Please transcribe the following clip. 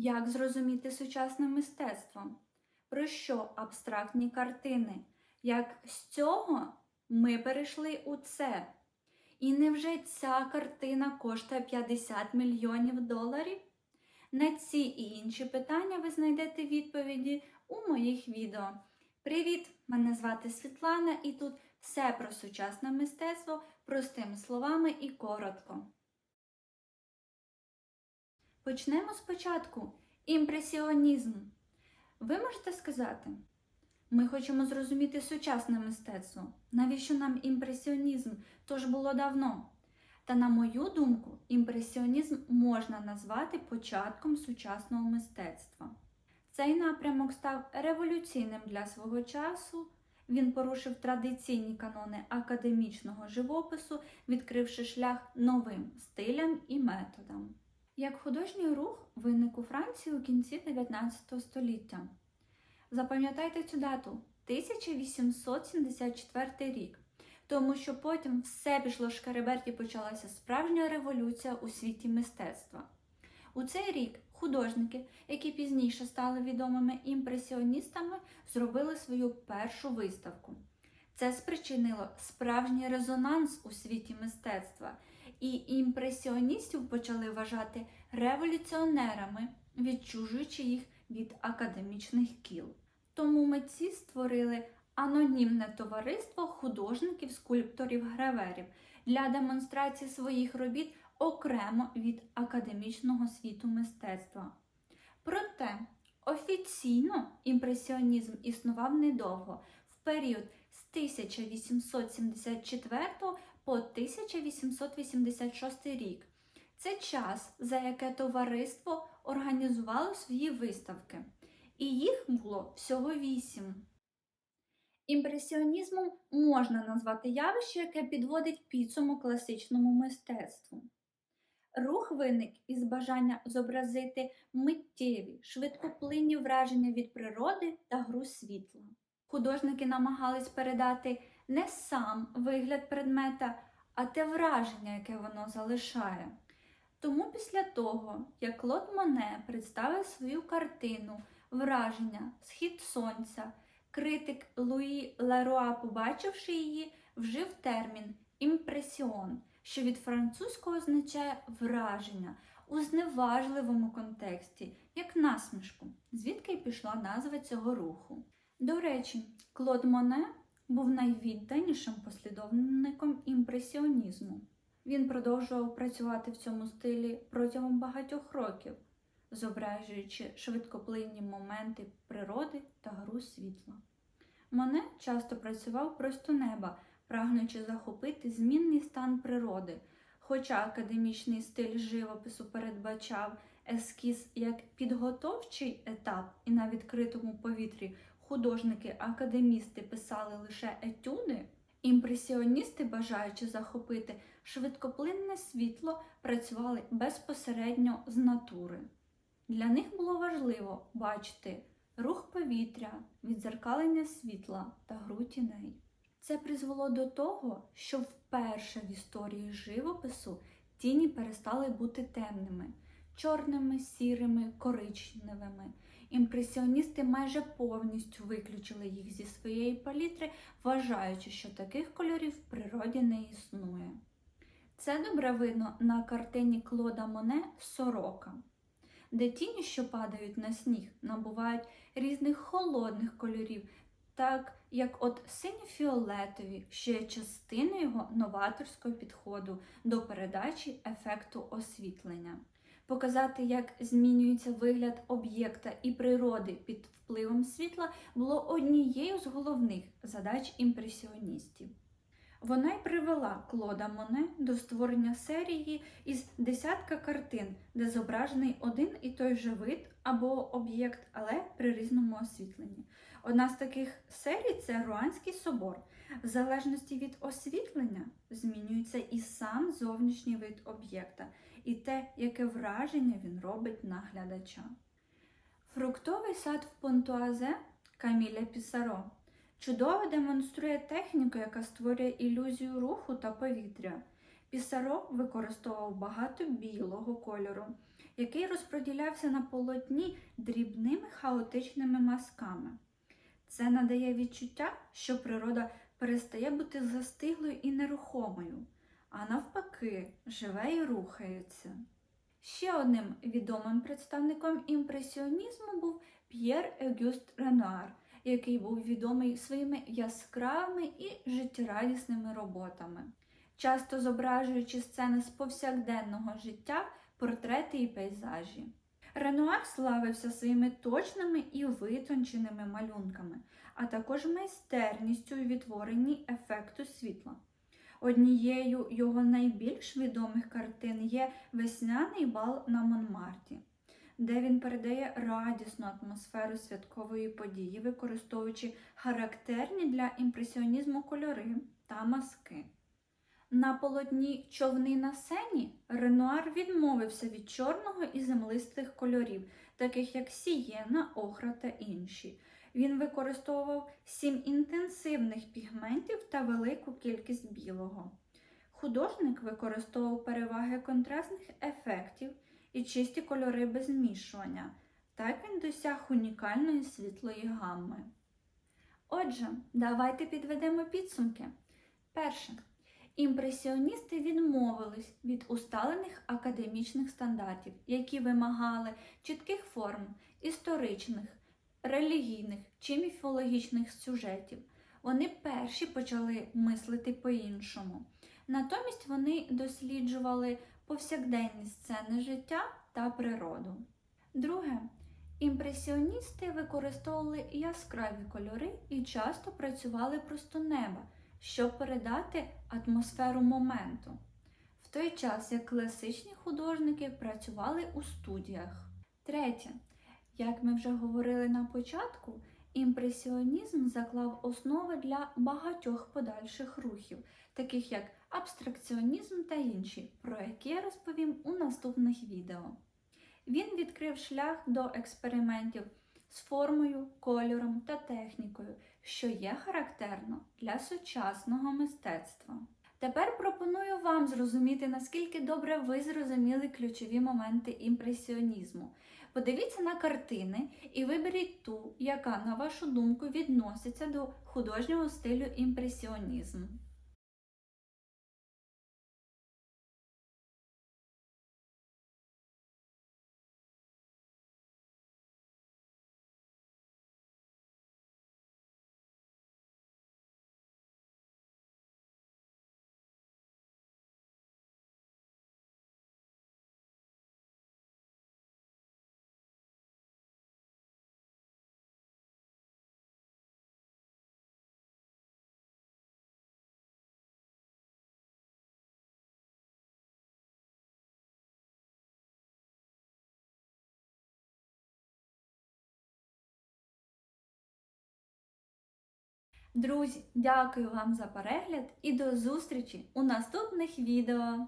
Як зрозуміти сучасне мистецтво? Про що абстрактні картини? Як з цього ми перейшли у це? І невже ця картина коштує 50 мільйонів доларів? На ці і інші питання ви знайдете відповіді у моїх відео. Привіт! Мене звати Світлана і тут все про сучасне мистецтво простими словами і коротко. Почнемо спочатку. Імпресіонізм. Ви можете сказати, ми хочемо зрозуміти сучасне мистецтво. Навіщо нам імпресіонізм? То ж було давно. Та, на мою думку, імпресіонізм можна назвати початком сучасного мистецтва. Цей напрямок став революційним для свого часу. Він порушив традиційні канони академічного живопису, відкривши шлях новим стилям і методам. Як художній рух виник у Франції у кінці 19 століття. Запам'ятайте цю дату 1874 рік, тому що потім все пішло шкереберть і почалася справжня революція у світі мистецтва. У цей рік художники, які пізніше стали відомими імпресіоністами, зробили свою першу виставку. Це спричинило справжній резонанс у світі мистецтва, і імпресіоністів почали вважати революціонерами, відчужуючи їх від академічних кіл. Тому митці створили анонімне товариство художників, скульпторів, граверів для демонстрації своїх робіт окремо від академічного світу мистецтва. Проте офіційно імпресіонізм існував недовго в період 1874 по 1886 рік. Це час, за яке товариство організувало свої виставки, і їх було всього вісім. Імпресіонізмом можна назвати явище, яке підводить підсумок класичному мистецтву. Рух виник із бажання зобразити миттєві, швидкоплинні враження від природи та гру світла. Художники намагались передати не сам вигляд предмета, а те враження, яке воно залишає. Тому після того, як Клод Моне представив свою картину Враження Схід сонця, критик Луї Леруа, побачивши її, вжив термін імпресіон, що від французького означає враження у зневажливому контексті, як насмішку, звідки й пішла назва цього руху. До речі, Клод Моне був найвідданішим послідовником імпресіонізму. Він продовжував працювати в цьому стилі протягом багатьох років, зображуючи швидкоплинні моменти природи та гру світла. Моне часто працював просто неба, прагнучи захопити змінний стан природи, хоча академічний стиль живопису передбачав ескіз як підготовчий етап, і на відкритому повітрі художники-академісти писали лише етюди. Імпресіоністи, бажаючи захопити швидкоплинне світло, працювали безпосередньо з натури. Для них було важливо бачити рух повітря, відзеркалення світла та гру тіней. Це призвело до того, що вперше в історії живопису тіні перестали бути темними, чорними, сірими, коричневими. Імпресіоністи майже повністю виключили їх зі своєї палітри, вважаючи, що таких кольорів в природі не існує. Це добре видно на картині Клода Моне Сорока, де тіні, що падають на сніг, набувають різних холодних кольорів, так як от синьо-фіолетові, що є частиною його новаторського підходу до передачі ефекту освітлення. Показати, як змінюється вигляд об'єкта і природи під впливом світла, було однією з головних задач імпресіоністів. Вона й привела Клода Моне до створення серії із десятка картин, де зображений один і той же вид або об'єкт, але при різному освітленні. Одна з таких серій це Руанський собор. В залежності від освітлення змінюється і сам зовнішній вид об'єкта, і те, яке враження він робить на глядача. Фруктовий сад в Понтуазе Каміля Пісаро чудово демонструє техніку, яка створює ілюзію руху та повітря. Пісаро використовував багато білого кольору, який розподілявся на полотні дрібними хаотичними мазками. Це надає відчуття, що природа перестає бути застиглою і нерухомою, а навпаки, живе і рухається. Ще одним відомим представником імпресіонізму був П'єр Егюст Ренуар, який був відомий своїми яскравими і життєрадісними роботами, часто зображуючи сцени з повсякденного життя, портрети і пейзажі. Ренуар славився своїми точними і витонченими малюнками, а також майстерністю у відтворенні ефекту світла. Однією його найбільш відомих картин є Весняний бал на Монмарті, де він передає радісну атмосферу святкової події, використовуючи характерні для імпресіонізму кольори та маски. На полотні човни на сені Ренуар відмовився від чорного і землистих кольорів, таких як сієна, охра та інші. Він використовував сім інтенсивних пігментів та велику кількість білого. Художник використовував переваги контрастних ефектів і чисті кольори без змішування. Так він досяг унікальної світлої гамми. Отже, давайте підведемо підсумки. Перше. Імпресіоністи відмовились від усталених академічних стандартів, які вимагали чітких форм, історичних, релігійних чи міфологічних сюжетів. Вони перші почали мислити по-іншому. Натомість вони досліджували повсякденні сцени життя та природу. Друге, імпресіоністи використовували яскраві кольори і часто працювали просто неба, щоб передати атмосферу моменту. В той час як класичні художники працювали у студіях. Третє, як ми вже говорили на початку, імпресіонізм заклав основи для багатьох подальших рухів, таких як абстракціонізм та інші, про які я розповім у наступних відео. Він відкрив шлях до експериментів з формою, кольором та технікою, що є характерно для сучасного мистецтва. Тепер пропоную вам зрозуміти, наскільки добре ви зрозуміли ключові моменти імпресіонізму. Подивіться на картини і виберіть ту, яка, на вашу думку, відноситься до художнього стилю імпресіонізм. Друзі, дякую вам за перегляд і до зустрічі у наступних відео!